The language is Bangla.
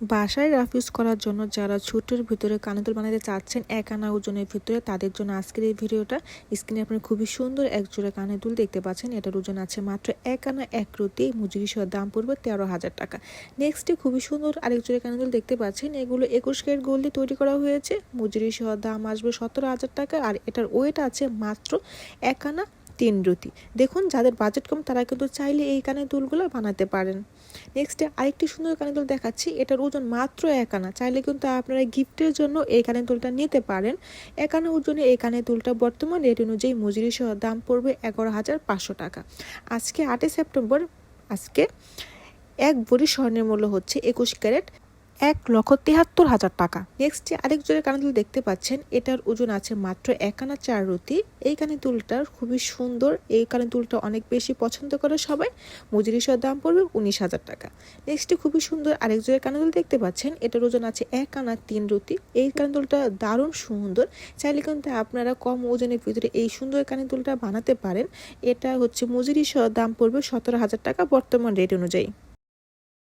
বাসায় রাফ ইউজ করার জন্য যারা ছোটোর ভিতরে কানেদুল বানাতে চাচ্ছেন, এক আনা ওজনের ভিতরে, তাদের জন্য আজকের এই ভিডিওটা স্ক্রিনে আপনার খুবই সুন্দর এক জোড়া কানেদুল দেখতে পাচ্ছেন। এটার ওজন আছে মাত্র এক আনা এক রুটি মজুরি সহ দাম পড়বে তেরো হাজার টাকা। নেক্সটে খুবই সুন্দর আরেক জোড়া কানেদুল দেখতে পাচ্ছেন। এগুলো একুশ কেট গোল্ড তৈরি করা হয়েছে। মজুরি সহ দাম আসবে সতেরো হাজার টাকা, আর এটার ওয়েট আছে মাত্র এক আনা তিন রুটি। দেখুন, যাদের বাজেট কম, তারা কিন্তু চাইলে এই কানের দুলগুলো বানাতে পারেন। নেক্সটে আরেকটি সুন্দর কানের দুল দেখাচ্ছি। এটার ওজন মাত্র এক আনা। চাইলে কিন্তু আপনারা গিফটের জন্য এই কানের দুলটা নিতে পারেন। এক আনা ওজনে এই কানের দুলটা বর্তমান রেট অনুযায়ী মজুরি সহ দাম পড়বে এগারো হাজার পাঁচশো টাকা। আজকে আটই সেপ্টেম্বর, আজকে এক ভরি স্বর্ণের মূল্য হচ্ছে একুশ ক্যারেট। এক লক্ষ তিয়াত্তর হাজার টাকা। নেক্সট যে আরেক জোড়ের কানের দেখতে পাচ্ছেন, এটার ওজন আছে মাত্র এক আনা চার রুটি এই কানের খুবই সুন্দর, এই কানের দুলটা অনেক বেশি পছন্দ করে সবাই। মজুরি সহ দাম পড়বে উনিশ হাজার টাকা। নেক্সটে খুবই সুন্দর আরেক জোড়ের কানের দেখতে পাচ্ছেন, এটার ওজন আছে এক আনা তিন রুটি এই কানের দুলটা দারুণ সুন্দর। চাইলে কিন্তু আপনারা কম ওজনের ভিতরে এই সুন্দর কানের বানাতে পারেন। এটা হচ্ছে মজুরি সহ দাম পড়বে সতেরো হাজার টাকা বর্তমান রেট অনুযায়ী।